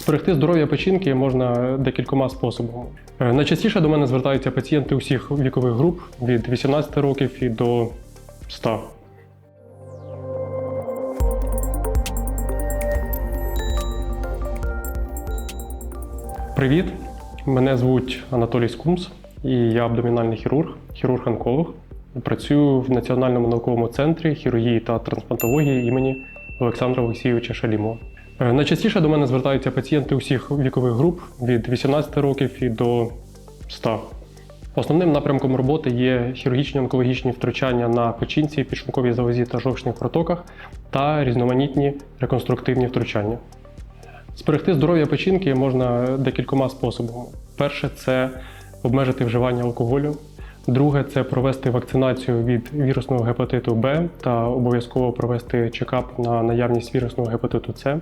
Зберегти здоров'я печінки можна декількома способами. Е, Найчастіше до мене звертаються пацієнти усіх вікових груп від 18 років і до 100. Привіт! Мене звуть Анатолій Скумс, і я абдомінальний хірург, хірург-онколог. Працюю в Національному науковому центрі хірургії та трансплантології імені Олександра Олексійовича Шалімова. Е, Найчастіше до мене звертаються пацієнти усіх вікових груп від 18 років і до 100. Основним напрямком роботи є хірургічні онкологічні втручання на печінці, підшлунковій залозі та жовчних протоках та різноманітні реконструктивні втручання. Зберегти здоров'я печінки можна декількома способами. Перше це обмежити вживання алкоголю. Друге це провести вакцинацію від вірусного гепатиту Б та обов'язково провести чекап на наявність вірусного гепатиту С.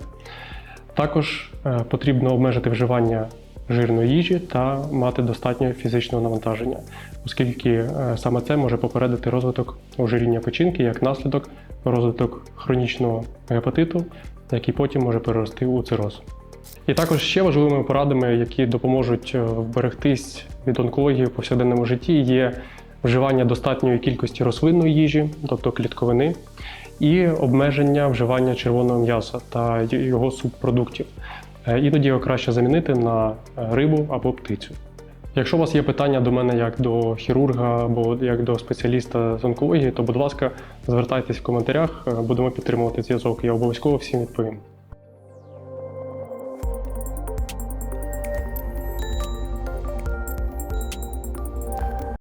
Також е, потрібно обмежити вживання жирної їжі та мати достатньо фізичного навантаження, оскільки е, саме це може попередити розвиток ожиріння печінки як наслідок розвиток хронічного гепатиту, який потім може перерости у цироз. І також ще важливими порадами, які допоможуть е, вберегтись від онкології в повсякденному житті, є вживання достатньої кількості рослинної їжі, тобто клітковини, і обмеження вживання червоного м'яса та його субпродуктів. Е, Іноді його краще замінити на е, рибу або птицю. Якщо у вас є питання до мене як до хірурга або як до спеціаліста з онкології, то будь ласка, звертайтесь в коментарях, будемо підтримувати зв'язок. Я обов'язково всім відповім.